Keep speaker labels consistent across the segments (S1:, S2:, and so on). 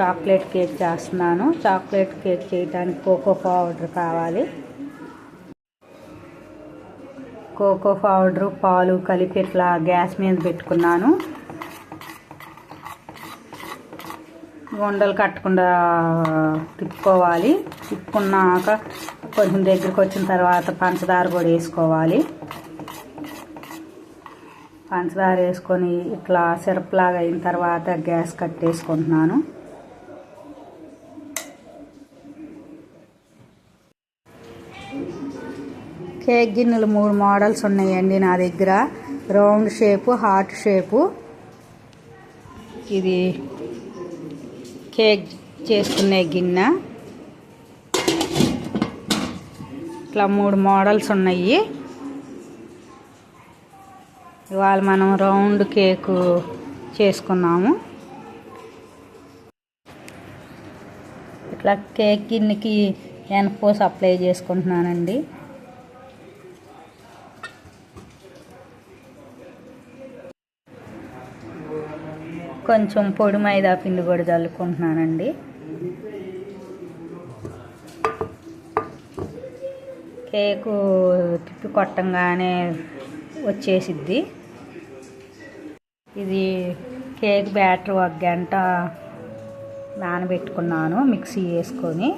S1: Chocolate cake చేస్తున్నాను. Chocolate cake చేయడానికి cocoa powder కావాలి. కోకో పౌడరు పాలు కలిపి ఇట్లా గ్యాస్ మీద పెట్టుకున్నాను. గుండలు కట్టకుండా తిప్పుకోవాలి. తిప్పుకున్నాక కొంచెం దగ్గరికి వచ్చిన తర్వాత పంచదార కూడా వేసుకోవాలి. పంచదార వేసుకొని ఇట్లా సిరప్ లాగా అయిన తర్వాత గ్యాస్ కట్టేసుకుంటున్నాను కేక్ గిన్నెలు మూడు మోడల్స్ ఉన్నాయండి నా దగ్గర. Round shape heart shape. ఇది కేక్ చేసుకునే గిన్నె. ఇట్లా మూడు మోడల్స్ ఉన్నాయి. ఇవాళ మనం రౌండ్ కేకు చేసుకున్నాము. ఇట్లా కేక్ గిన్నెకి ఎనపోసి అప్లై చేసుకుంటున్నానండి. కొంచెం పొడి మైదా పిండి కూడా చల్లుకుంటున్నానండి. కేకు తిప్పి కొట్టంగానే వచ్చేసిద్ది. ఇది కేక్ బ్యాటర్ ఒక గంట నానబెట్టుకున్నాను మిక్సీ వేసుకొని.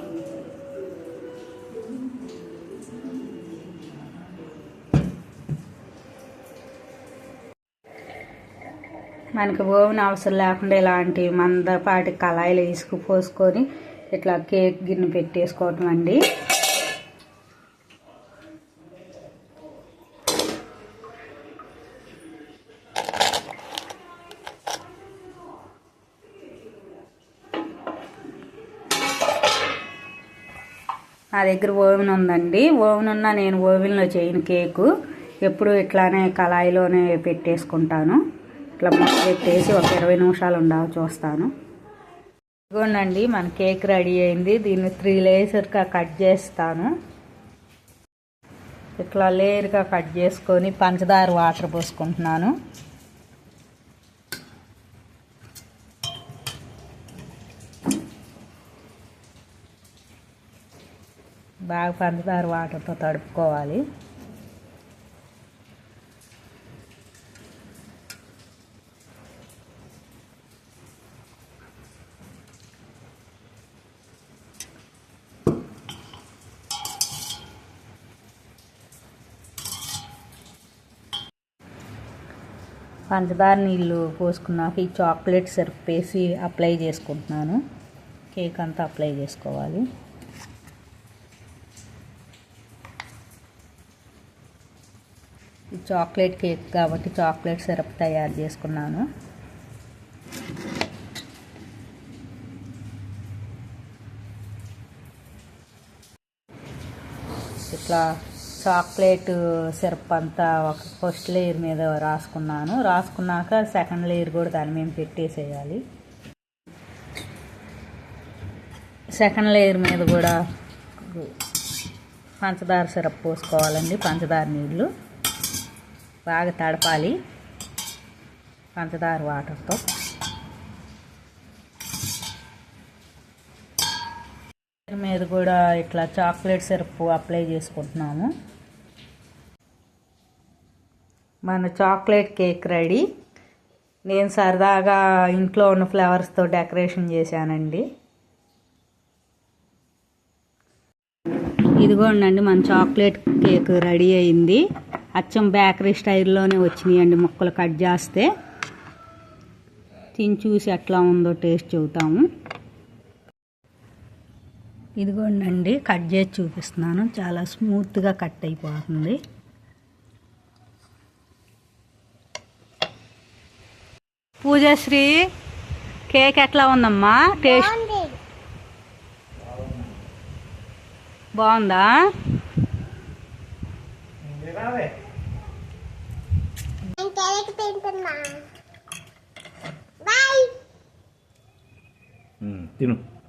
S1: మనకి ఓవెన్ అవసరం లేకుండా ఇలాంటి మందపాటి కళాయిలు ఇసుకు పోసుకొని ఇట్లా కేక్ గిన్నె పెట్టేసుకోవటం అండి. నా దగ్గర ఓవెన్ ఉందండి. ఓవెన్ ఉన్న నేను ఓవెన్లో చేయను కేకు. ఎప్పుడు ఇట్లానే కళాయిలోనే పెట్టేసుకుంటాను. ఇట్లా మూత పెట్టేసి ఒక ఇరవై నిమిషాలు ఉండాలి చూస్తాను ఇదిగోండి మన కేక్ రెడీ అయింది. దీన్ని త్రీ లేయర్స్గా కట్ చేస్తాను. ఇట్లా లేయర్గా కట్ చేసుకొని పంచదార వాటర్ పోసుకుంటున్నాను. బాగా పంచదార వాటర్తో తడుపుకోవాలి. పంచదార నీళ్ళు పోసుకున్నాక ఈ చాక్లెట్ సిరప్ వేసి అప్లై చేసుకుంటున్నాను. కేక్ అంతా అప్లై చేసుకోవాలి. చాక్లెట్ కేక్ కాబట్టి చాక్లెట్ సిరప్ తయారు చేసుకున్నాను. ఇట్లా చాక్లెట్ సిరప్ అంతా ఒక ఫస్ట్ లేయర్ మీద రాసుకున్నాను. రాసుకున్నాక సెకండ్ లేయర్ కూడా దాని మేము పెట్టేసేయాలి. సెకండ్ లేయర్ మీద కూడా పంచదార సిరప్ పోసుకోవాలండి పంచదార నీళ్ళు బాగా తడపాలి పంచదార వాటర్తో. మీద కూడా ఇట్లా చాక్లెట్ సిరప్ అప్లై చేసుకుంటున్నాము. మన చాక్లెట్ కేక్ రెడీ. నేను సరదాగా ఇంట్లో ఉన్న ఫ్లవర్స్తో డెకరేషన్ చేశానండి. ఇదిగోండి మన చాక్లెట్ కేక్ రెడీ అయింది. అచ్చం బేకరీ స్టైల్లోనే వచ్చినాయండి ముక్కలు కట్ చేస్తే. తిని చూసి ఎట్లా ఉందో టేస్ట్ చెబుతాము. ఇదిగోండి కట్ చేసి చూపిస్తున్నాను. చాలా స్మూత్గా కట్ అయిపోతుంది. పూజశ్రీ కేక్ ఎట్లా ఉందమ్మా? టేస్ట్ బాగుందా?
S2: తిను.